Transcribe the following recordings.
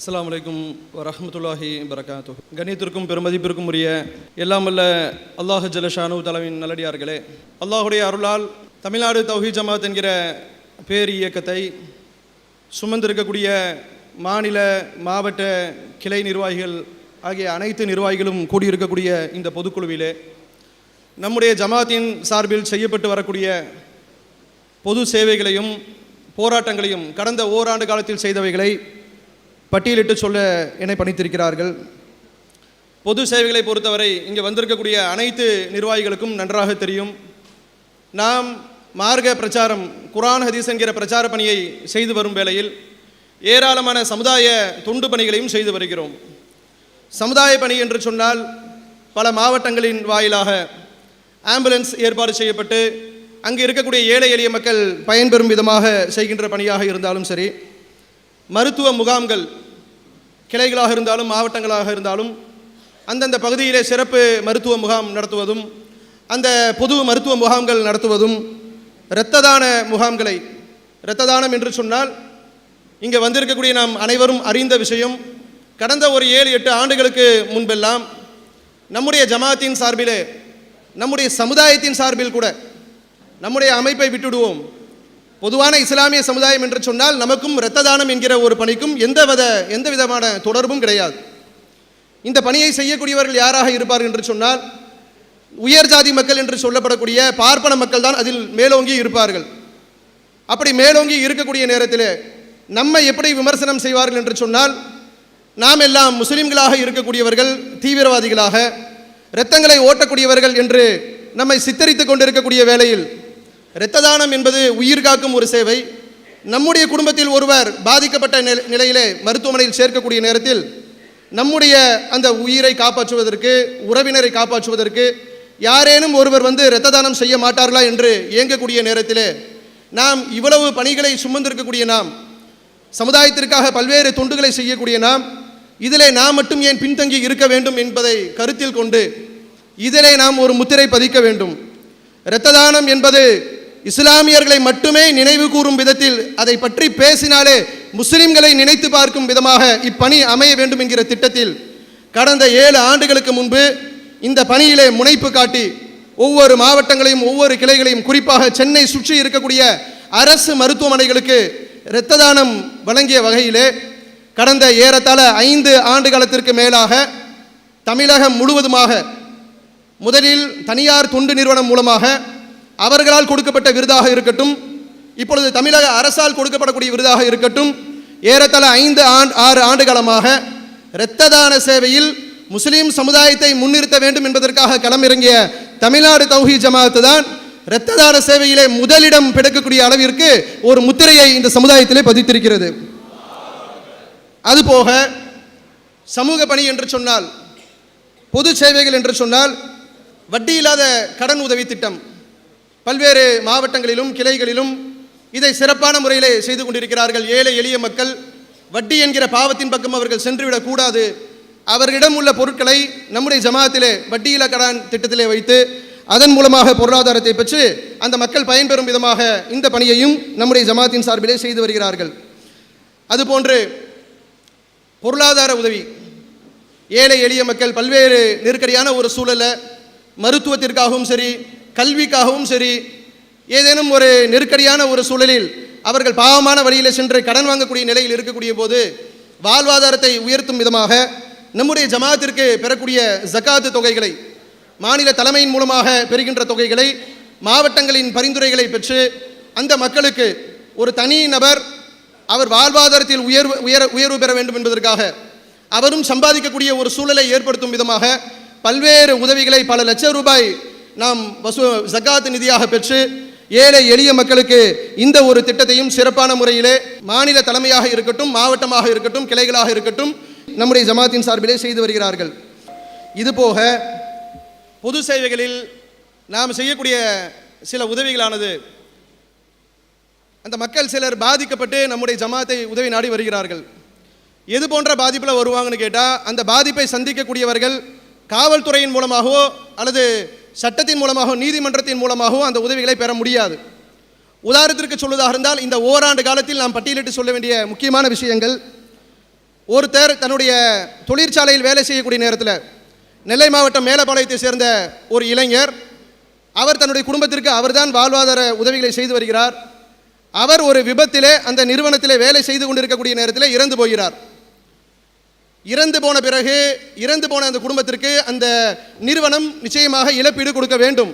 அஸ்லாம் வலைக்கும் வரமத்துல்லாஹி வரகாத்து கண்ணியத்திற்கும் பெருமதிப்பிற்கும் உரிய எல்லாம் வல்ல அல்லாஹ் ஜலஷானு தலைவின் நல்லடியார்களே அல்லாஹுடைய அருளால் தமிழ்நாடு தௌஹி ஜமாத் என்கிற பேர் இயக்கத்தை சுமந்திருக்கக்கூடிய மாநில மாவட்ட கிளை நிர்வாகிகள் ஆகிய அனைத்து நிர்வாகிகளும் கூடியிருக்கக்கூடிய இந்த பொதுக்குழுவிலே நம்முடைய ஜமாத்தின் சார்பில் செய்யப்பட்டு வரக்கூடிய பொது சேவைகளையும் போராட்டங்களையும் கடந்த ஓராண்டு காலத்தில் செய்தவைகளை பட்டியலிட்டு சொல்ல என்னை பணித்திருக்கிறார்கள். பொது சேவைகளை பொறுத்தவரை இங்கே வந்திருக்கக்கூடிய அனைத்து நிர்வாகிகளுக்கும் நன்றாக தெரியும். நாம் மார்க்க பிரச்சாரம் குரான் ஹதீஸ் என்கிற பிரச்சார பணியை செய்து வரும் வேளையில் ஏராளமான சமுதாய தொண்டு பணிகளையும் செய்து வருகிறோம். சமுதாய பணி என்று சொன்னால் பல மாவட்டங்களின் வாயிலாக ஆம்புலன்ஸ் ஏற்பாடு செய்யப்பட்டு அங்கே இருக்கக்கூடிய ஏழை எளிய மக்கள் பயன்பெறும் விதமாக செய்கின்ற பணியாக இருந்தாலும் சரி மருத்துவ முகாம்கள் கிளைகளாக இருந்தாலும் மாவட்டங்களாக இருந்தாலும் அந்தந்த பகுதியிலே சிறப்பு மருத்துவ முகாம் நடத்துவதும் அந்த பொது மருத்துவ முகாம்கள் நடத்துவதும் இரத்த தான முகாம்களை இரத்த தானம் என்று சொன்னால் இங்கே வந்திருக்கக்கூடிய நாம் அனைவரும் அறிந்த விஷயம் கடந்த ஒரு ஏழு எட்டு ஆண்டுகளுக்கு முன்பெல்லாம் நம்முடைய ஜமாத்தின் சார்பிலே நம்முடைய சமுதாயத்தின் சார்பில் கூட நம்முடைய அமைப்பை விட்டுடுவோம். பொதுவான இஸ்லாமிய சமுதாயம் என்று சொன்னால் நமக்கும் இரத்த தானம் என்கிற ஒரு பணிக்கும் எந்த வித எந்த விதமான தொடர்பும் கிடையாது. இந்த பணியை செய்யக்கூடியவர்கள் யாராக இருப்பார்கள் என்று சொன்னால் உயர் ஜாதி மக்கள் என்று சொல்லப்படக்கூடிய பார்ப்பன மக்கள் தான் அதில் மேலோங்கி இருப்பார்கள். அப்படி மேலோங்கி இருக்கக்கூடிய நேரத்தில் நம்மை எப்படி விமர்சனம் செய்வார்கள் என்று சொன்னால் நாம் எல்லாம் முஸ்லிம்களாக இருக்கக்கூடியவர்கள் தீவிரவாதிகளாக இரத்தங்களை ஓட்டக்கூடியவர்கள் என்று நம்மை சித்தரித்துக் கொண்டிருக்கக்கூடிய வேளையில் இரத்த தானம் என்பது உயிர் காக்கும் ஒரு சேவை. நம்முடைய குடும்பத்தில் ஒருவர் பாதிக்கப்பட்ட நிலையிலே மருத்துவமனையில் சேர்க்கக்கூடிய நேரத்தில் நம்முடைய அந்த உயிரை காப்பாற்றுவதற்கு உறவினரை காப்பாற்றுவதற்கு யாரேனும் ஒருவர் வந்து இரத்த தானம் செய்ய மாட்டார்களா என்று இயங்கக்கூடிய நேரத்திலே நாம் இவ்வளவு பணிகளை சுமந்திருக்கக்கூடிய நாம் சமுதாயத்திற்காக பல்வேறு தொண்டுகளை செய்யக்கூடிய நாம் இதிலே நாம் மட்டும் ஏன் பின்தங்கி இருக்க வேண்டும் என்பதை கருத்தில் கொண்டு இதிலே நாம் ஒரு முத்திரை பதிக்க வேண்டும். இரத்த தானம் என்பது இஸ்லாமியர்களை மட்டுமே நினைவு கூறும் விதத்தில் அதை பற்றி பேசினாலே முஸ்லிம்களை நினைத்து பார்க்கும் விதமாக இப்பணி அமைய வேண்டும் என்கிற திட்டத்தில் கடந்த ஏழு ஆண்டுகளுக்கு முன்பு இந்த பணியிலே முனைப்பு காட்டி ஒவ்வொரு மாவட்டங்களையும் ஒவ்வொரு கிளைகளையும் குறிப்பாக சென்னை சுற்றி இருக்கக்கூடிய அரசு மருத்துவமனைகளுக்கு இரத்த தானம் வழங்கிய வகையிலே கடந்த ஏறத்தாழ ஐந்து ஆண்டு காலத்திற்கு மேலாக தமிழகம் முழுவதுமாக முதலில் தனியார் தொண்டு நிறுவனம் மூலமாக அவர்களால் கொடுக்கப்பட்ட விருதாக இருக்கட்டும் இப்பொழுது தமிழக அரசால் கொடுக்கப்படக்கூடிய விருதாக இருக்கட்டும் ஏறத்தாழ ஐந்து ஆண்டு ஆறு ஆண்டு காலமாக இரத்த தான சேவையில் முஸ்லீம் சமுதாயத்தை முன்னிறுத்த வேண்டும் என்பதற்காக களமிறங்கிய தமிழ்நாடு தௌஹி ஜமாத்து தான் இரத்த தான சேவையிலே முதலிடம் பிடிக்கக்கூடிய அளவிற்கு ஒரு முத்திரையை இந்த சமுதாயத்திலே பதித்திருக்கிறது. அதுபோக சமூக பணி என்று சொன்னால் பொது சேவைகள் என்று சொன்னால் வட்டி இல்லாத கடன் உதவி திட்டம். பல்வேறு மாவட்டங்களிலும் கிளைகளிலும் இதை சிறப்பான முறையிலே செய்து கொண்டிருக்கிறார்கள். ஏழை எளிய மக்கள் வட்டி என்கிற பாவத்தின் பக்கம் அவர்கள் சென்றுவிடக்கூடாது அவர்களிடம் உள்ள பொருட்களை நம்முடைய ஜமாத்திலே வட்டியில கடன் திட்டத்திலே வைத்து அதன் மூலமாக பொருளாதாரத்தை பெற்று அந்த மக்கள் பயன்பெறும் விதமாக இந்த பணியையும் நம்முடைய ஜமாத்தின் சார்பிலே செய்து வருகிறார்கள். அதுபோன்று பொருளாதார உதவி. ஏழை எளிய மக்கள் பல்வேறு நெருக்கடியான ஒரு சூழலை மருத்துவத்திற்காகவும் சரி கல்விக்காகவும் சரி ஏதேனும் ஒரு நெருக்கடியான ஒரு சூழலில் அவர்கள் பாவமான வழியில் சென்று கடன் வாங்கக்கூடிய நிலையில் இருக்கக்கூடிய போது வாழ்வாதாரத்தை உயர்த்தும் விதமாக நம்முடைய ஜமாத்திற்கு பெறக்கூடிய ஜக்காத்து தொகைகளை மாநில தலைமையின் மூலமாக பெறுகின்ற தொகைகளை மாவட்டங்களின் பரிந்துரைகளை பெற்று அந்த மக்களுக்கு ஒரு தனி நபர் அவர் வாழ்வாதாரத்தில் உயர்வு உயர உயர்வு பெற வேண்டும் என்பதற்காக அவரும் சம்பாதிக்கக்கூடிய ஒரு சூழலை ஏற்படுத்தும் விதமாக பல்வேறு உதவிகளை பல லட்சம் ரூபாய் நாம் வசூ ஜக்காத் நிதியாக பெற்று ஏழை எளிய மக்களுக்கு இந்த ஒரு திட்டத்தையும் சிறப்பான முறையிலே மாநில தலைமையாக இருக்கட்டும் மாவட்டமாக இருக்கட்டும் கிளைகளாக இருக்கட்டும் நம்முடைய ஜமாத்தின் சார்பிலே செய்து வருகிறார்கள். இதுபோக பொது சேவைகளில் நாம் செய்யக்கூடிய சில உதவிகளானது. அந்த மக்கள் சிலர் பாதிக்கப்பட்டு நம்முடைய ஜமாத்தை உதவி நாடி வருகிறார்கள். எது போன்ற பாதிப்பில் வருவாங்கன்னு கேட்டால் அந்த பாதிப்பை சந்திக்கக்கூடியவர்கள் காவல்துறையின் மூலமாகவோ அல்லது சட்டத்தின் மூலமாகவோ நீதிமன்றத்தின் மூலமாகவோ அந்த உதவிகளை பெற முடியாது. உதாரணத்திற்கு சொல்வதாக இருந்தால் இந்த ஓராண்டு காலத்தில் நாம் பட்டியலிட்டு சொல்ல வேண்டிய முக்கியமான விஷயங்கள் ஒருத்தர் தன்னுடைய தொழிற்சாலையில் வேலை செய்யக்கூடிய நேரத்தில் நெல்லை மாவட்டம் மேலப்பாளையத்தை சேர்ந்த ஒரு இளைஞர் அவர் தன்னுடைய குடும்பத்திற்கு அவர்தான் வாழ்வாதார உதவிகளை செய்து வருகிறார். அவர் ஒரு விபத்திலே அந்த நிறுவனத்திலே வேலை செய்து கொண்டிருக்கக்கூடிய நேரத்தில் இறந்து போகிறார். இறந்து போன பிறகு இறந்து போன அந்த குடும்பத்திற்கு அந்த நிறுவனம் நிச்சயமாக இழப்பீடு கொடுக்க வேண்டும்.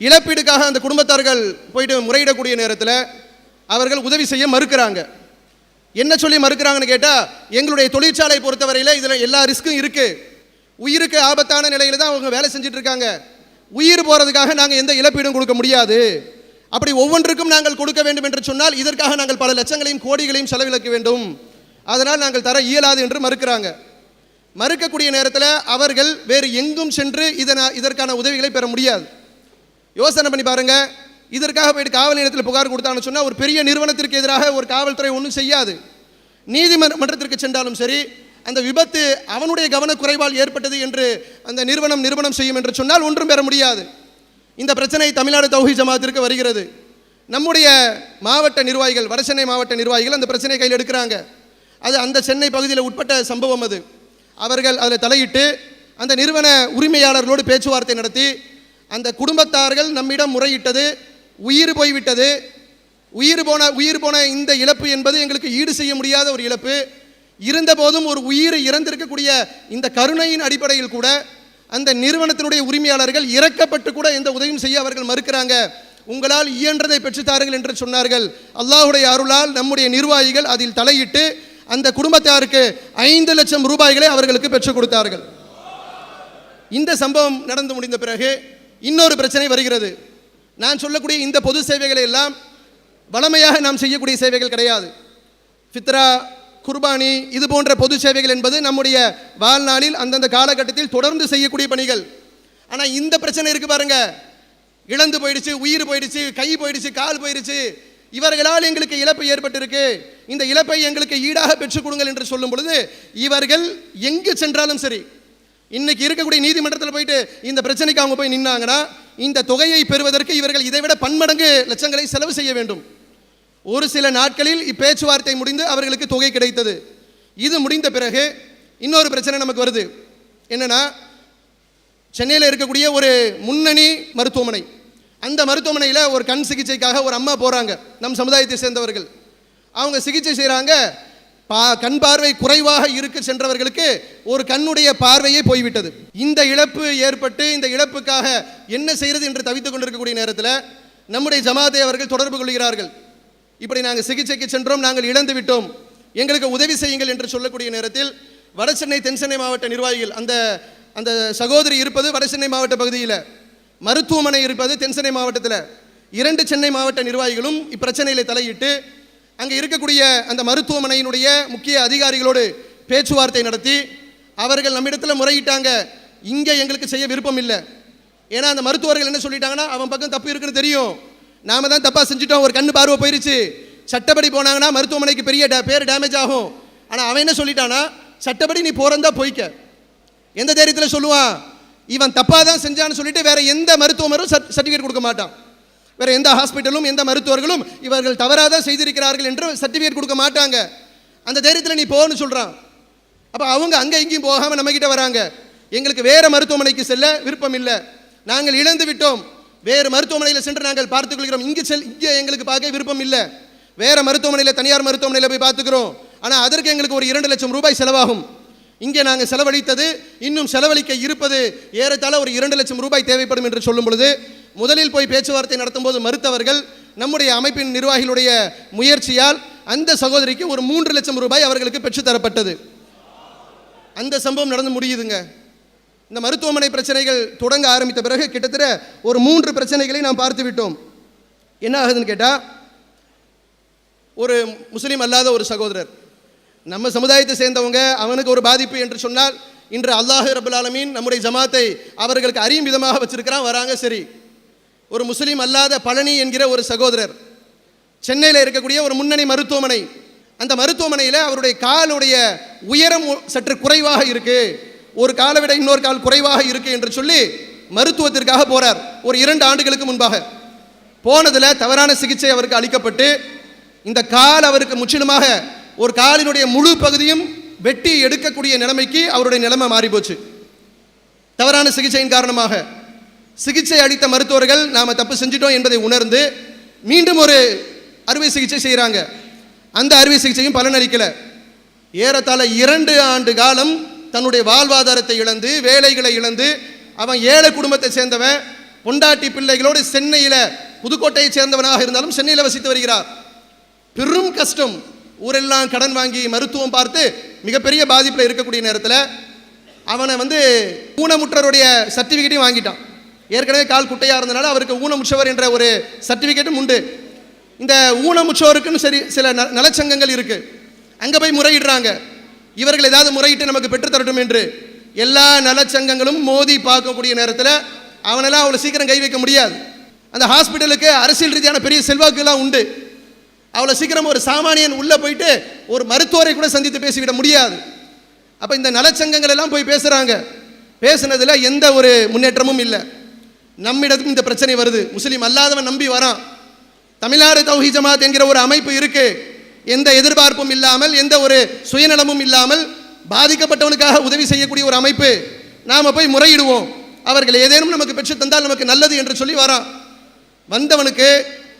இழப்பீடுக்காக அந்த குடும்பத்தார்கள் போயிட்டு முறையிடக்கூடிய நேரத்தில் அவர்கள் உதவி செய்ய மறுக்கிறாங்க. என்ன சொல்லி மறுக்கிறாங்கன்னு கேட்டால் எங்களுடைய தொழிற்சாலை பொறுத்தவரையில் இதில் எல்லா ரிஸ்க்கும் இருக்குது உயிருக்கு ஆபத்தான நிலையில் தான் அவங்க வேலை செஞ்சுட்டு இருக்காங்க. உயிர் போகிறதுக்காக நாங்கள் எந்த இழப்பீடும் கொடுக்க முடியாது. அப்படி ஒவ்வொன்றுக்கும் நாங்கள் கொடுக்க வேண்டும் என்று சொன்னால் இதற்காக நாங்கள் பல லட்சங்களையும் கோடிகளையும் செலவிழக்க வேண்டும். அதனால் நாங்கள் தர இயலாது என்று மறுக்கிறாங்க. மறுக்கக்கூடிய நேரத்தில் அவர்கள் வேறு எங்கும் சென்று இதன இதற்கான உதவிகளை பெற முடியாது. யோசனை பண்ணி பாருங்க. இதற்காக போயிட்டு காவல் நிலையத்தில் புகார் கொடுத்தான்னு சொன்னால் ஒரு பெரிய நிறுவனத்திற்கு எதிராக ஒரு காவல்துறை ஒன்றும் செய்யாது. நீதிமன்றத்திற்கு சென்றாலும் சரி அந்த விபத்து அவனுடைய கவனக்குறைவால் ஏற்பட்டது என்று அந்த நிறுவனம் நிறுவனம் செய்யும் என்று சொன்னால் ஒன்றும் பெற முடியாது. இந்த பிரச்சனை தமிழ்நாடு தௌஹி ஜமாத்திற்கு வருகிறது. நம்முடைய மாவட்ட நிர்வாகிகள் வடசென்னை மாவட்ட நிர்வாகிகள் அந்த பிரச்சனையை கையில் எடுக்கிறாங்க. அது அந்த சென்னை பகுதியில் உட்பட்ட சம்பவம் அது. அவர்கள் அதில் தலையிட்டு அந்த நிறுவன உரிமையாளர்களோடு பேச்சுவார்த்தை நடத்தி அந்த குடும்பத்தார்கள் நம்மிடம் முறையிட்டது உயிர் போய்விட்டது. உயிர் போன உயிர் போன இந்த இழப்பு என்பது எங்களுக்கு ஈடு செய்ய முடியாத ஒரு இழப்பு. இருந்தபோதும் ஒரு உயிர் இறந்திருக்கக்கூடிய இந்த கருணையின் அடிப்படையில் கூட அந்த நிறுவனத்தினுடைய உரிமையாளர்கள் இறக்கப்பட்டு கூட எந்த உதவியும் செய்ய அவர்கள் மறுக்கிறாங்க. உங்களால் இயன்றதை பெற்றுத்தார்கள் என்று சொன்னார்கள். அல்லாஹுடைய அருளால் நம்முடைய நிர்வாகிகள் அதில் தலையிட்டு அந்த குடும்பத்தாருக்கு ஐந்து லட்சம் ரூபாய்களை அவர்களுக்கு பெற்றுக் கொடுத்தார்கள். இந்த சம்பவம் நடந்து முடிந்த பிறகு இன்னொரு பிரச்சனை வருகிறது. நான் சொல்லக்கூடிய இந்த பொது சேவைகளை எல்லாம் வளமையாக நாம் செய்யக்கூடிய சேவைகள் கிடையாது. ஃபித்ரா குர்பானி இது போன்ற பொது சேவைகள் என்பது நம்முடைய வாழ்நாளில் அந்தந்த காலகட்டத்தில் தொடர்ந்து செய்யக்கூடிய பணிகள். ஆனால் இந்த பிரச்சனை இருக்கு பாருங்க. இழந்து போயிடுச்சு உயிர் போயிடுச்சு கை போயிடுச்சு கால் போயிடுச்சு. இவர்களால் எங்களுக்கு இழப்பு ஏற்பட்டிருக்கு. இந்த இழப்பை எங்களுக்கு ஈடாக பெற்றுக் கொடுங்கள் என்று சொல்லும் பொழுது இவர்கள் எங்கு சென்றாலும் சரி இன்னைக்கு இருக்கக்கூடிய நீதிமன்றத்தில் போயிட்டு இந்த பிரச்சனைக்கு அவங்க போய் நின்னாங்கன்னா இந்த தொகையை பெறுவதற்கு இவர்கள் இதைவிட பன்மடங்கு லட்சங்களை செலவு செய்ய வேண்டும். ஒரு சில நாட்களில் இப்பேச்சுவார்த்தை முடிந்து அவர்களுக்கு தொகை கிடைத்தது. இது முடிந்த பிறகு இன்னொரு பிரச்சனை நமக்கு வருது. என்னன்னா சென்னையில் இருக்கக்கூடிய ஒரு முன்னணி மருத்துவமனை அந்த மருத்துவமனையில் ஒரு கண் சிகிச்சைக்காக ஒரு அம்மா போகிறாங்க நம் சமுதாயத்தை சேர்ந்தவர்கள். அவங்க சிகிச்சை செய்கிறாங்க பா கண் பார்வை குறைவாக இருக்க சென்றவர்களுக்கு ஒரு கண்ணுடைய பார்வையே போய்விட்டது. இந்த இழப்பு ஏற்பட்டு இந்த இழப்புக்காக என்ன செய்கிறது என்று தவித்துக் கொண்டிருக்கக்கூடிய நேரத்தில் நம்முடைய ஜமாத்தை அவர்கள் தொடர்பு கொள்கிறார்கள். இப்படி நாங்கள் சிகிச்சைக்கு சென்றோம் நாங்கள் இழந்து விட்டோம். எங்களுக்கு உதவி செய்யுங்கள் என்று சொல்லக்கூடிய நேரத்தில் வடசென்னை தென்சென்னை மாவட்ட நிர்வாகிகள் அந்த அந்த சகோதரி இருப்பது வடசென்னை மாவட்ட பகுதியில். மருத்துவமனை இருப்பது தென்சென்னை மாவட்டத்தில். இரண்டு சென்னை மாவட்ட நிர்வாகிகளும் இப்பிரச்சனையில் தலையிட்டு அங்கே இருக்கக்கூடிய அந்த மருத்துவமனையினுடைய முக்கிய அதிகாரிகளோடு பேச்சுவார்த்தை நடத்தி அவர்கள் நம்மிடத்தில் முறையிட்டாங்க. இங்கே எங்களுக்கு செய்ய விருப்பம் இல்லை. ஏன்னா அந்த மருத்துவர்கள் என்ன சொல்லிட்டாங்கன்னா அவன் பக்கம் தப்பு இருக்குன்னு தெரியும். நாம தான் தப்பாக செஞ்சுட்டோம். ஒரு கண்ணு பார்வை போயிருச்சு. சட்டப்படி போனாங்கன்னா மருத்துவமனைக்கு பெரிய டே பேர் டேமேஜ் ஆகும். ஆனால் அவன் என்ன சொல்லிட்டானா சட்டப்படி நீ போகிறந்தா போய்க்க. எந்த தைரியத்தில் சொல்லுவான்? இவன் தப்பாக தான் செஞ்சான்னு சொல்லிட்டு வேற எந்த மருத்துவமரும் சர்டிஃபிகேட் கொடுக்க மாட்டான். வேற எந்த ஹாஸ்பிட்டலும் எந்த மருத்துவர்களும் இவர்கள் தவறாக தான் செய்திருக்கிறார்கள் என்று சர்டிஃபிகேட் கொடுக்க மாட்டாங்க. அந்த தைரியத்தில் நீ போன்னு சொல்கிறான் அப்போ அவங்க அங்கே இங்கேயும் போகாமல் நம்மக்கிட்ட வராங்க. எங்களுக்கு வேறு மருத்துவமனைக்கு செல்ல விருப்பம் இல்லை. நாங்கள் இழந்து விட்டோம். வேறு மருத்துவமனையில் சென்று நாங்கள் பார்த்துக்கொள்கிறோம். இங்கே செல் இங்கே எங்களுக்கு பார்க்க விருப்பம் இல்லை. வேறு மருத்துவமனையில் தனியார் மருத்துவமனையில் போய் பார்த்துக்கிறோம். ஆனால் அதற்கு எங்களுக்கு ஒரு இரண்டு லட்சம் ரூபாய் செலவாகும். இங்கே நாங்கள் செலவழித்தது இன்னும் செலவழிக்க இருப்பது ஏறத்தாழ ஒரு இரண்டு லட்சம் ரூபாய் தேவைப்படும் என்று சொல்லும் பொழுது முதலில் போய் பேச்சுவார்த்தை நடத்தும்போது மறுத்தவர்கள் நம்முடைய அமைப்பின் நிர்வாகிகளுடைய முயற்சியால் அந்த சகோதரிக்கு ஒரு மூன்று லட்சம் ரூபாய் அவர்களுக்கு பெற்றுத்தரப்பட்டது அந்த சம்பவம் நடந்து முடியுதுங்க. இந்த மருத்துவமனை பிரச்சனைகள் தொடங்க ஆரம்பித்த பிறகு கிட்டத்தட்ட ஒரு மூன்று பிரச்சனைகளை நாம் பார்த்து விட்டோம். என்ன ஆகுதுன்னு கேட்டால் ஒரு முஸ்லீம் அல்லாத ஒரு சகோதரர் நம்ம சமுதாயத்தை சேர்ந்தவங்க அவனுக்கு ஒரு பாதிப்பு என்று சொன்னால் இன்று அல்லாஹ் ரபுல் ஆலமீன் நம்முடைய ஜமாத்தை அவர்களுக்கு அறியும் விதமாக வச்சிருக்கிறான் வராங்க சரி. ஒரு முஸ்லீம் அல்லாத பழனி என்கிற ஒரு சகோதரர் சென்னையில் இருக்கக்கூடிய ஒரு முன்னணி மருத்துவமனை அந்த மருத்துவமனையில் அவருடைய காலுடைய உயரம் சற்று குறைவாக இருக்கு ஒரு காலை விட இன்னொரு கால் குறைவாக இருக்கு என்று சொல்லி மருத்துவத்திற்காக போறார் ஒரு இரண்டு ஆண்டுகளுக்கு முன்பாக. போனதில் தவறான சிகிச்சை அவருக்கு அளிக்கப்பட்டு இந்த கால் அவருக்கு முற்றிலுமாக ஒரு காலினுடைய முழு பகுதியும் வெட்டி எடுக்கக்கூடிய நிலைமைக்கு அவருடைய நிலைமை மாறி போச்சு தவறான சிகிச்சையின் காரணமாக. சிகிச்சை அளித்த மருத்துவர்கள் நாம் தப்பு செஞ்சிட்டோம் என்பதை உணர்ந்து மீண்டும் ஒரு அறுவை சிகிச்சை செய்கிறாங்க அந்த அறுவை சிகிச்சையும் பலனளிக்கல. ஏறத்தாழ இரண்டு ஆண்டு காலம் தன்னுடைய வாழ்வாதாரத்தை இழந்து வேலைகளை இழந்து அவன் ஏழை குடும்பத்தை சேர்ந்தவன் பொண்டாட்டி பிள்ளைகளோடு சென்னையில் புதுக்கோட்டையை சேர்ந்தவனாக இருந்தாலும் சென்னையில் வசித்து வருகிறார். பெரும் கஷ்டம். ஊரெல்லாம் கடன் வாங்கி மருத்துவம் பார்த்து மிகப்பெரிய பாதிப்பில் இருக்கக்கூடிய நேரத்தில் அவனை வந்து ஊனமுற்றருடைய சர்டிஃபிகேட்டையும் வாங்கிட்டான். ஏற்கனவே கால் குட்டையாக இருந்தனால அவருக்கு ஊனமுற்றவர் என்ற ஒரு சர்டிஃபிகேட்டும் உண்டு. இந்த ஊனமுற்றோருக்குன்னு சரி சில ந- நலச்சங்கங்கள் இருக்குது அங்கே போய் முறையிடுறாங்க. இவர்கள் ஏதாவது முறையிட்டு நமக்கு பெற்றுத்தரட்டும் என்று. எல்லா நலச்சங்கங்களும் மோதி பார்க்கக்கூடிய நேரத்தில் அவனெல்லாம் அவ்வளோ சீக்கிரம் கை வைக்க முடியாது. அந்த ஹாஸ்பிட்டலுக்கு அரசியல் ரீதியான பெரிய செல்வாக்குலாம் உண்டு. அவ்வளோ சீக்கிரம் ஒரு சாமானியன் உள்ளே போயிட்டு ஒரு மருத்துவரை கூட சந்தித்து பேசிவிட முடியாது. அப்போ இந்த நலச்சங்கங்கள் எல்லாம் போய் பேசுகிறாங்க பேசுனதில் எந்த ஒரு முன்னேற்றமும் இல்லை. நம்மிடத்துக்கும் இந்த பிரச்சனை வருது. முஸ்லீம் அல்லாதவன் நம்பி வரான். தமிழ்நாடு தௌஹி ஜமாத் என்கிற ஒரு அமைப்பு இருக்கு. எந்த எதிர்பார்ப்பும் இல்லாமல் எந்த ஒரு சுயநலமும் இல்லாமல் பாதிக்கப்பட்டவனுக்காக உதவி செய்யக்கூடிய ஒரு அமைப்பு நாம் போய் முறையிடுவோம். அவர்கள் ஏதேனும் நமக்கு பெற்று தந்தால் நமக்கு நல்லது என்று சொல்லி வரான். வந்தவனுக்கு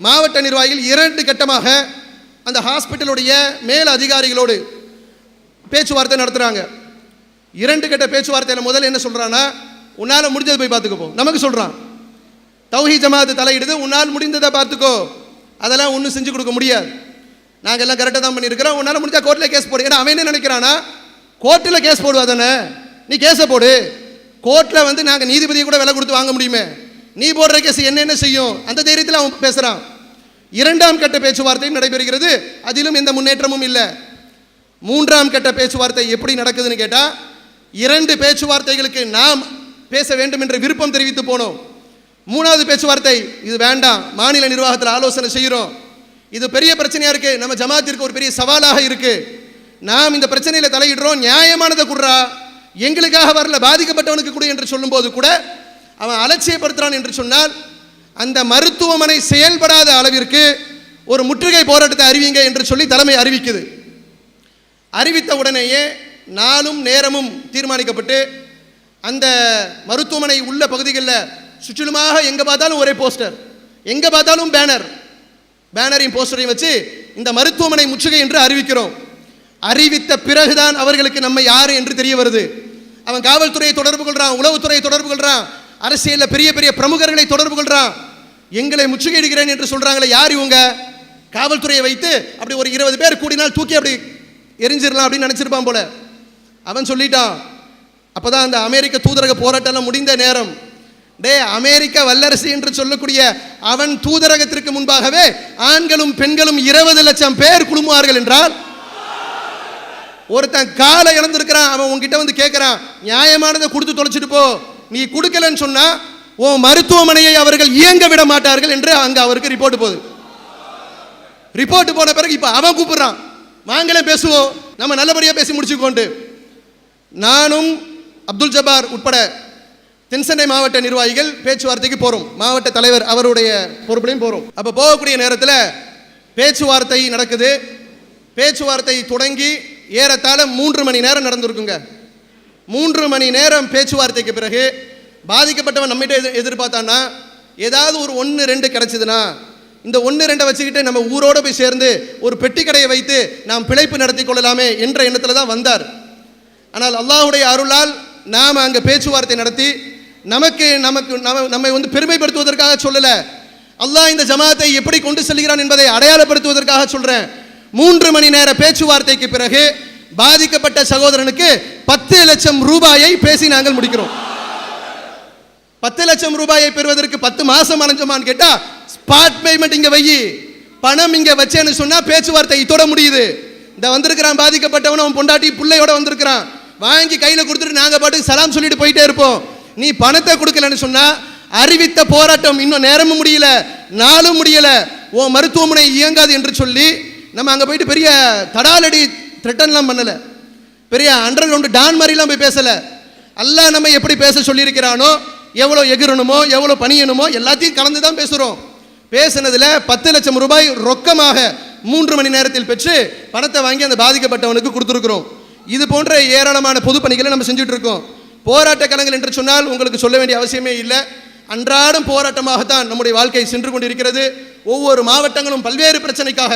மாவட்ட நிர்வாகிகள் இரண்டு கட்டமாக அந்த ஹாஸ்பிட்டலுடைய மேல் அதிகாரிகளோடு பேச்சுவார்த்தை நடத்துகிறாங்க இரண்டு கட்ட பேச்சுவார்த்தையில் முதல்ல என்ன சொல்கிறான்னா உன்னால் முடிஞ்சது போய் பார்த்துக்கப்போ நமக்கு சொல்கிறான் தௌஹி ஜமாத்து தலையிடுது உன்னால் முடிந்ததை பார்த்துக்கோ. அதெல்லாம் ஒன்றும் செஞ்சு கொடுக்க முடியாது. நாங்கள் எல்லாம் கரெக்டாக தான் பண்ணியிருக்கிறோம் உன்னால் முடிஞ்சா கோர்ட்டில் கேஸ் போடு. ஏன்னா அவன் என்ன நினைக்கிறானா கோர்ட்டில் கேஸ் போடுவா தானே? நீ கேஸை போடு. கோர்ட்டில் வந்து நாங்கள் நீதிபதியை கூட விலை கொடுத்து வாங்க முடியுமே? நீ போடுற கேஸ் என்னென்ன செய்யும்? அந்த தைரியத்தில் அவன் பேசுகிறான் இரண்டாம் கட்ட பேச்சுவார்த்தையும் நடைபெறுகிறது. அதிலும் எந்த முன்னேற்றமும் இல்லை. மூன்றாம் கட்ட பேச்சுவார்த்தை எப்படி நடக்குதுன்னு கேட்டால் இரண்டு பேச்சுவார்த்தைகளுக்கு நாம் பேச வேண்டும் என்ற விருப்பம் தெரிவித்து போனோம். மூணாவது பேச்சுவார்த்தை இது வேண்டாம் மாநில நிர்வாகத்தில் ஆலோசனை செய்கிறோம். இது பெரிய பிரச்சனையாக இருக்குது நம்ம ஜமாத்திற்கு ஒரு பெரிய சவாலாக இருக்குது நாம் இந்த பிரச்சனையில் தலையிடுறோம். நியாயமானதை குடுறா. எங்களுக்காக வரல பாதிக்கப்பட்டவனுக்கு கூட என்று சொல்லும்போது கூட அவன் அலட்சியப்படுத்துறான் என்று சொன்னால் அந்த மருத்துவமனை செயல்படாத அளவிற்கு ஒரு முற்றுகை போராட்டத்தை அறிவிங்க என்று சொல்லி தலைமை அறிவிக்குது. அறிவித்த உடனேயே நாளும் நேரமும் தீர்மானிக்கப்பட்டு அந்த மருத்துவமனை உள்ள பகுதிகளில் சுற்றிலுமாக எங்கே பார்த்தாலும் ஒரே போஸ்டர் எங்கே பார்த்தாலும் பேனர் பேனரையும் போஸ்டரையும் வச்சு இந்த மருத்துவமனை முற்றுகை என்று அறிவிக்கிறோம். அறிவித்த பிறகுதான் அவர்களுக்கு நம்ம யார் என்று தெரிய வருது. அவன் காவல்துறையை தொடர்பு கொள்கிறான் உளவுத்துறையை தொடர்பு கொள்கிறான் அரசியலில் பெரிய பெரிய பிரமுகர்களை தொடர்பு கொள்கிறான் எங்களை முற்றுகையிடுகிறேன் என்று சொல்கிறாங்களே யார் இவங்க? காவல்துறையை வைத்து அப்படி ஒரு இருபது பேர் கூடினால் தூக்கி அப்படி எரிஞ்சிடலாம் அப்படின்னு நினச்சிருப்பான் போல. அவன் சொல்லிட்டான் அப்பதான் அந்த அமெரிக்க தூதரக போராட்டம் முடிந்த நேரம். டே அமெரிக்க வல்லரசு என்று சொல்லக்கூடிய அவன் தூதரகத்திற்கு முன்பாகவே ஆண்களும் பெண்களும் இருபது லட்சம் பேர் குழுமுவார்கள் என்றால் ஒருத்தன் காலை இழந்திருக்கிறான் அவன் உன்கிட்ட வந்து கேட்குறான் நியாயமானதை கொடுத்து தொலைச்சிட்டு போ. நீ கொடுக்கலன்னு சொன்னா உன் மருத்துவமனையை அவர்கள் இயங்க விட மாட்டார்கள் என்று அங்கே அவருக்கு ரிப்போர்ட் போகுது. ரிப்போர்ட் போன பிறகு இப்போ அவன் கூப்பிடுறான். வாங்களே பேசுவோம் நம்ம நல்லபடியாக பேசி முடிச்சுக்கோண்டு நானும் அப்துல் ஜபார் உட்பட தென்சென்னை மாவட்ட நிர்வாகிகள் பேச்சுவார்த்தைக்கு போகிறோம் மாவட்ட தலைவர் அவருடைய பொறுப்புலையும் போகிறோம் அப்போ போகக்கூடிய நேரத்தில் பேச்சுவார்த்தை நடக்குது. பேச்சுவார்த்தை தொடங்கி ஏறத்தாழ மூன்று மணி நேரம் நடந்திருக்குங்க. மூன்று மணி நேரம் பேச்சுவார்த்தைக்கு பிறகு பாதிக்கப்பட்டவன் நம்மகிட்ட எதிர் எதிர்பார்த்தான்னா ஏதாவது ஒரு ஒன்று ரெண்டு கிடைச்சிதுன்னா இந்த ஒன்று ரெண்டை வச்சுக்கிட்டு நம்ம ஊரோட போய் சேர்ந்து ஒரு பெட்டி கடையை வைத்து நாம் பிழைப்பு நடத்தி கொள்ளலாமே என்ற எண்ணத்தில் தான் வந்தார். ஆனால் அல்லாஹ்வுடைய அருளால் நாம் அங்கே பேச்சுவார்த்தை நடத்தி நமக்கு நமக்கு நம்ம நம்மை வந்து பெருமைப்படுத்துவதற்காக சொல்லலை. அல்லாஹ் இந்த ஜமாத்தை எப்படி கொண்டு செல்கிறான் என்பதை அடையாளப்படுத்துவதற்காக சொல்கிறேன் மூன்று மணி நேர பேச்சுவார்த்தைக்கு பிறகு பாதிக்கப்பட்ட சகோதரனுக்கு பத்து லட்சம் ரூபாயை பேசி நாங்கள் முடிக்கிறோம். பத்து லட்சம் ரூபாயை பெறுவதற்கு பத்து மாசம் அணைஞ்சோமான்னு கேட்டா ஸ்பாட் பேமெண்ட் இங்க வையி பணம் இங்க வச்சேன்னு சொன்னா பேச்சுவார்த்தை இதோட முடியுது. இந்த வந்திருக்கிறான் பாதிக்கப்பட்டவன் அவன் பொண்டாட்டி பிள்ளையோட வந்திருக்கிறான். வாங்கி கையில கொடுத்துட்டு நாங்க பாட்டு சலாம் சொல்லிட்டு போயிட்டே இருப்போம். நீ பணத்தை கொடுக்கலன்னு சொன்னா அறிவித்த போராட்டம் இன்னும் நேரமும் முடியல நாளும் முடியல. உன் மருத்துவமனை இயங்காது என்று சொல்லி நம்ம அங்க போயிட்டு பெரிய தடாலடி த்ரெட்டன்லாம் பண்ணல. பெரிய அண்டர் கிரவுண்டு டான் மாதிரிலாம் போய் பேசல. அல்லா நம்ம எப்படி பேச சொல்லியிருக்கிறானோ எவ்வளோ எகிரணுமோ எவ்வளோ பணியணுமோ எல்லாத்தையும் கலந்து தான் பேசுகிறோம் பேசுனதுல பத்து லட்சம் ரூபாய் ரொக்கமாக மூன்று மணி நேரத்தில் பெற்று பணத்தை வாங்கி அந்த பாதிக்கப்பட்டவனுக்கு கொடுத்துருக்குறோம். இது போன்ற ஏராளமான பொது பணிகளை நம்ம செஞ்சுட்டு இருக்கோம். போராட்ட களங்கள் என்று சொன்னால் உங்களுக்கு சொல்ல வேண்டிய அவசியமே இல்லை. அன்றாடம் போராட்டமாகத்தான் நம்முடைய வாழ்க்கை சென்று கொண்டிருக்கிறது. ஒவ்வொரு மாவட்டங்களும் பல்வேறு பிரச்சனைக்காக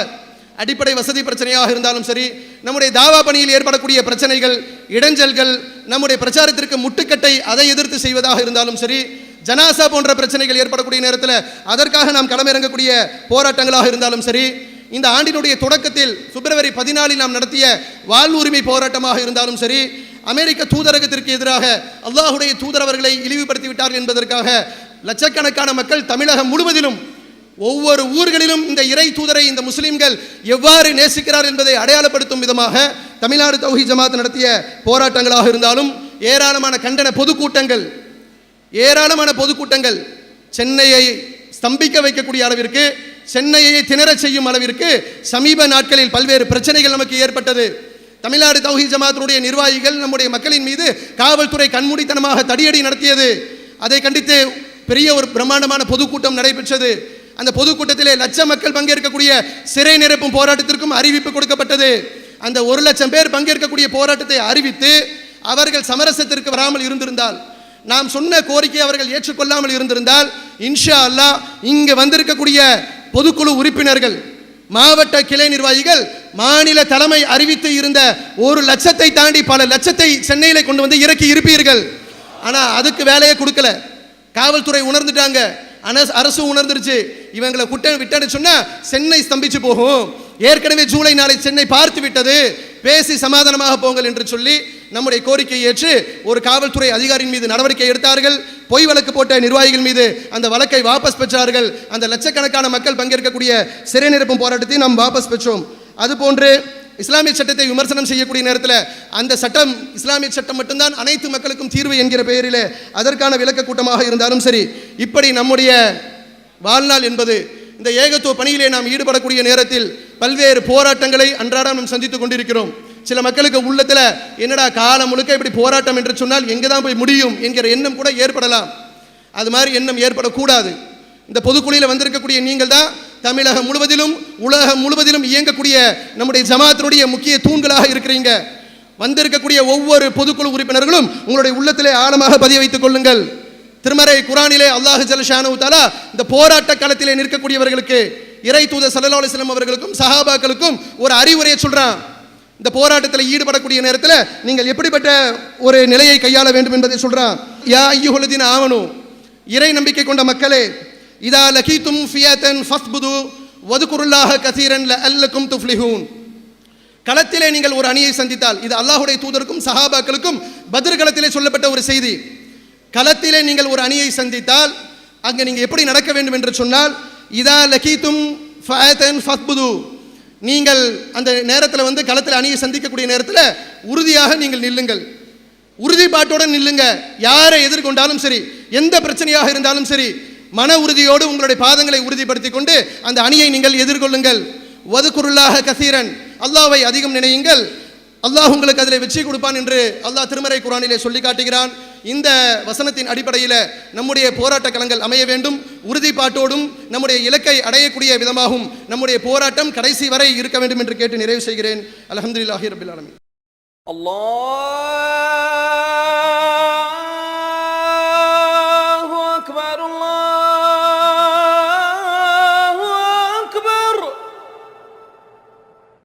அடிப்படை வசதி பிரச்சனையாக இருந்தாலும் சரி நம்முடைய தாவா பணியில் ஏற்படக்கூடிய பிரச்சனைகள் இடைஞ்சல்கள் நம்முடைய பிரச்சாரத்திற்கு முட்டுக்கட்டை அதை எதிர்த்து செய்வதாக இருந்தாலும் சரி ஜனாசா போன்ற பிரச்சனைகள் ஏற்படக்கூடிய நேரத்தில் அதற்காக நாம் களமிறங்கக்கூடிய போராட்டங்களாக இருந்தாலும் சரி இந்த ஆண்டினுடைய தொடக்கத்தில் பிப்ரவரி பதினாலில் நாம் நடத்திய வாழ்வுரிமை போராட்டமாக இருந்தாலும் சரி அமெரிக்க தூதரகத்திற்கு எதிராக அல்லாஹுடைய தூதரவர்களை இழிவுபடுத்தி விட்டார்கள் என்பதற்காக லட்சக்கணக்கான மக்கள் தமிழகம் முழுவதிலும் ஒவ்வொரு ஊர்களிலும் இந்த இறை தூதரை இந்த முஸ்லீம்கள் எவ்வாறு நேசிக்கிறார் என்பதை அடையாளப்படுத்தும் விதமாக தமிழ்நாடு தௌஹி ஜமாத் நடத்திய போராட்டங்களாக இருந்தாலும் ஏராளமான கண்டன பொதுக்கூட்டங்கள் ஏராளமான பொதுக்கூட்டங்கள் சென்னையை ஸ்தம்பிக்க வைக்கக்கூடிய அளவிற்கு சென்னையை திணறச் செய்யும் அளவிற்கு சமீப நாட்களில் பல்வேறு பிரச்சனைகள் நமக்கு ஏற்பட்டது. தமிழ்நாடு தௌஹி ஜமாத்தினுடைய நிர்வாகிகள் நம்முடைய மக்களின் மீது காவல்துறை கண்மூடித்தனமாக தடியடி நடத்தியது. அதை கண்டித்து பெரிய ஒரு பிரம்மாண்டமான பொதுக்கூட்டம் நடைபெற்றது. அந்த பொதுக்கூட்டத்திலே லட்ச மக்கள் பங்கேற்கக்கூடிய சிறை நிரப்பும் போராட்டத்திற்கும் அறிவிப்பு கொடுக்கப்பட்டது. அந்த ஒரு லட்சம் பேர் பங்கேற்கக்கூடிய போராட்டத்தை அறிவித்து அவர்கள் சமரசத்திற்கு வராமல் இருந்திருந்தால் நாம் சொன்ன கோரிக்கை அவர்கள் ஏற்றுக்கொள்ளாமல் இருந்திருந்தால் இன்ஷா அல்லாஹ் இங்கு வந்திருக்கக்கூடிய பொதுக்குழு உறுப்பினர்கள் மாவட்ட கிளை நிர்வாகிகள் மாநில தலைமை அறிவித்து இருந்த ஒரு லட்சத்தை தாண்டி பல லட்சத்தை சென்னையில் கொண்டு வந்து இறக்கி இருப்பீர்கள். ஆனால் அதுக்கு வேலையை கொடுக்கல. காவல்துறை உணர்ந்துட்டாங்க. அனஸ் அரசு உணர்ந்துருச்சு. இவங்களை குட்ட விட்டேன்னு சொன்னால் சென்னை ஸ்தம்பிச்சு போகும். ஏற்கனவே ஜூலை நாளை சென்னை பார்த்து விட்டது. பேசி சமாதானமாக போங்கள் என்று சொல்லி நம்முடைய கோரிக்கையை ஏற்று ஒரு காவல்துறை அதிகாரியின் மீது நடவடிக்கை எடுத்தார்கள். பொய் வழக்கு போட்ட நிர்வாகிகள் மீது அந்த வழக்கை வாபஸ் பெற்றார்கள். அந்த லட்சக்கணக்கான மக்கள் பங்கேற்கக்கூடிய சிறை நிரப்பும் போராட்டத்தை நாம் வாபஸ் பெற்றோம். அதுபோன்று இஸ்லாமிய சட்டத்தை விமர்சனம் செய்யக்கூடிய நேரத்தில் அந்த சட்டம் இஸ்லாமிய சட்டம் மட்டும்தான் அனைத்து மக்களுக்கும் தீர்வு என்கிற பெயரிலே அதற்கான விளக்க கூட்டமாக இருந்தாலும் சரி இப்படி நம்முடைய வாழ்நாள் என்பது இந்த ஏகத்துவ பணியிலே நாம் ஈடுபடக்கூடிய நேரத்தில் பல்வேறு போராட்டங்களை அன்றாடம் நாம் சந்தித்துக் கொண்டிருக்கிறோம். சில மக்களுக்கு உள்ளத்தில் என்னடா காலம் முழுக்க இப்படி போராட்டம் என்று சொன்னால் எங்கே தான் போய் முடியும் என்கிற எண்ணம் கூட ஏற்படலாம். அது மாதிரி எண்ணம் ஏற்படக்கூடாது. இந்த பொதுக்குழியில் வந்திருக்கக்கூடிய நீங்கள் தான் தமிழகம் முழுவதிலும் உலகம் முழுவதிலும் இயங்கக்கூடிய நம்முடைய ஜமாத்தினுடைய முக்கிய தூண்களாக இருக்கிறீங்க. வந்திருக்கக்கூடிய ஒவ்வொரு பொதுக்குழு உறுப்பினர்களும் உங்களுடைய உள்ளத்திலே ஆழமாக பதிய வைத்துக் கொள்ளுங்கள். திருமறை குரானிலே அல்லாஹ் ஜலஷானு தாலா இந்த போராட்ட களத்திலே நிற்கக்கூடியவர்களுக்கு இறை தூதர் சல்லா அலிஸ்லாம் அவர்களுக்கும் சஹாபாக்களுக்கும் ஒரு அறிவுரையை சொல்றான். இந்த போராட்டத்தில் ஈடுபடக்கூடிய நேரத்தில் நீங்கள் எப்படிப்பட்ட ஒரு நிலையை கையாள வேண்டும் என்பதை சொல்றான். யா ஐயுகுலதின் ஆவணும் இறை நம்பிக்கை கொண்ட மக்களே இதா லகீத்தும் ஃபியத்தன் ஃபஸ்புது வதுகுருல்லாஹ கசீரன் அல்லக்கும் துஃப்லிஹூன். களத்திலே நீங்கள் ஒரு அணியை சந்தித்தால் இது அல்லாஹுடைய தூதருக்கும் சஹாபாக்களுக்கும் பத்ர் களத்திலே சொல்லப்பட்ட ஒரு செய்தி. களத்திலே நீங்கள் ஒரு அணியை சந்தித்தால் அங்கே நீங்கள் எப்படி நடக்க வேண்டும் என்று சொன்னால் இதா லகீத்தும் ஃபயத்தன் ஃபத்புது நீங்கள் அந்த நேரத்தில் வந்து களத்தில் அணியை சந்திக்கக்கூடிய நேரத்தில் உறுதியாக நீங்கள் நில்லுங்கள். உறுதிப்பாட்டுடன் நில்லுங்க. யாரை எதிர்கொண்டாலும் சரி எந்த பிரச்சனையாக இருந்தாலும் சரி மன உறுதியோடு உங்களுடைய பாதங்களை உறுதிப்படுத்தி கொண்டு அந்த அணியை நீங்கள் எதிர்கொள்ளுங்கள். வதுக்குருளாக கசீரன் அல்லாவை அதிகம் நினையுங்கள். அல்லாஹ் உங்களுக்கு அதில் வெற்றி கொடுப்பான் என்று அல்லாஹ் திருமறை குரானிலே சொல்லி காட்டுகிறான். இந்த வசனத்தின் அடிப்படையில் நம்முடைய போராட்ட களங்கள் அமைய வேண்டும். உறுதிப்பாட்டோடும் நம்முடைய இலக்கை அடையக்கூடிய விதமாகவும் நம்முடைய போராட்டம் கடைசி வரை இருக்க வேண்டும் என்று கேட்டு நிறைவு செய்கிறேன். அலமதுல்லாஹி ரபில் ஆலமி அல்லாஹ்